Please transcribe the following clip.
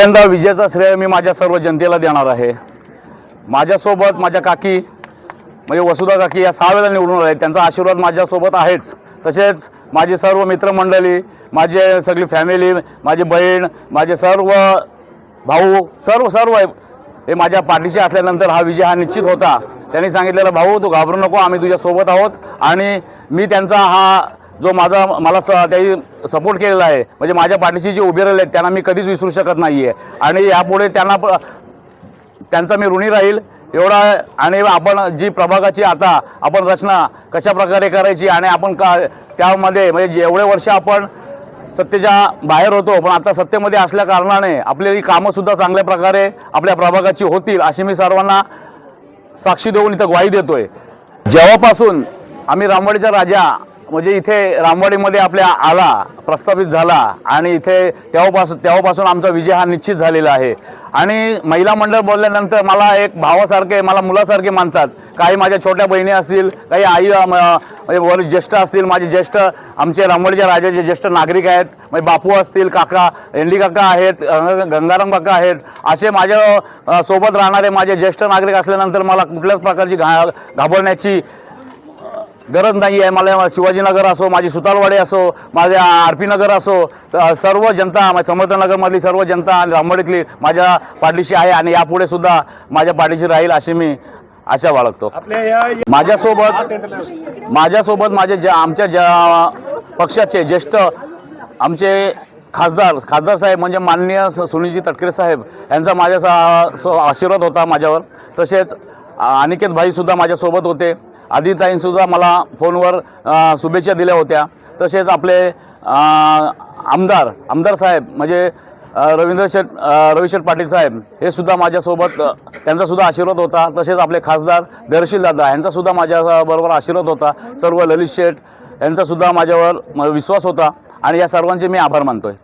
पहिल्यांदा विजयाचा श्रेय मी माझ्या सर्व जनतेला देणार आहे. माझ्यासोबत माझ्या काकी म्हणजे वसुधा काकी या सहा वेळेला निवडून आले. त्यांचा आशीर्वाद माझ्यासोबत आहेच. तसेच माझे सर्व मित्रमंडळी माझे सगळी फॅमिली माझी बहीण माझे सर्व भाऊ सर्व सर्व हे माझ्या पाठीशी असल्यानंतर हा विजय हा निश्चित होता. त्यांनी सांगितलेला भाऊ तू घाबरू नको आम्ही तुझ्यासोबत आहोत आणि मी त्यांचा हा जो माझा मला स त्याही सपोर्ट केलेला आहे म्हणजे माझ्या पाठीशी जे उभे राहिले आहेत त्यांना मी कधीच विसरू शकत नाही आहे आणि यापुढे त्यांना प त्यांचा मी ऋणी राहील एवढा आणि आपण जी प्रभागाची आता आपण रचना कशा प्रकारे करायची आणि आपण का त्यामध्ये म्हणजे जेवढे वर्ष आपण सत्तेच्या बाहेर होतो पण आता सत्तेमध्ये असल्या कारणाने आपली कामंसुद्धा चांगल्या प्रकारे आपल्या प्रभागाची होतील अशी मी सर्वांना साक्षी देऊन इथं ग्वाही देतोय. जेव्हापासून आम्ही रामवाडीचा राजा म्हणजे इथे रामवाडीमध्ये आपल्या आला प्रस्थापित झाला आणि इथे तेव्हापासून तेव्हापासून आमचा विजय हा निश्चित झालेला आहे. आणि महिला मंडळ बोलल्यानंतर मला एक भावासारखे मला मुलासारखे मानतात. काही माझ्या छोट्या बहिणी असतील काही आई म्हणजे वर ज्येष्ठ असतील माझे ज्येष्ठ आमचे रामवाडीच्या राजाचे ज्येष्ठ नागरिक आहेत. म्हणजे बापू असतील काका एंडी काका आहेत गंगाराम काका आहेत. असे माझ्या सोबत राहणारे माझे ज्येष्ठ नागरिक असल्यानंतर मला कुठल्याच प्रकारची घा घाबरण्याची गरज नाही आहे. मला शिवाजीनगर असो माझी सुतारवाडी असो माझे आर पी नगर असो सर्व जनता माझ्या समर्थनगरमधली सर्व जनता आणि रामवाडीतली माझ्या पाठीशी आहे आणि यापुढे सुद्धा माझ्या पाठीशी राहील अशी मी आशा बाळगतो. माझ्यासोबत माझ्यासोबत माझे ज्या आमच्या ज्या पक्षाचे ज्येष्ठ आमचे खासदार खासदार साहेब म्हणजे माननीय सुनीलजी तटकरे साहेब यांचा माझ्या आशीर्वाद होता माझ्यावर. तसेच अनिकेत भाईसुद्धा माझ्यासोबत होते. आदिताईंसुद्धा मला फोनवर शुभेच्छा दिल्या होत्या. तसेच आपले आमदार आमदार साहेब म्हणजे रवींद्र शेट रविशेठ रवी पाटील साहेब हे सुद्धा माझ्यासोबत त्यांचासुद्धा आशीर्वाद होता. तसेच आपले खासदार दर्शील दादा यांचासुद्धा माझ्याबरोबर आशीर्वाद होता. सर्व ललित शेठ यांचासुद्धा माझ्यावर म- विश्वास होता. आणि या सर्वांचे मी आभार मानतो आहे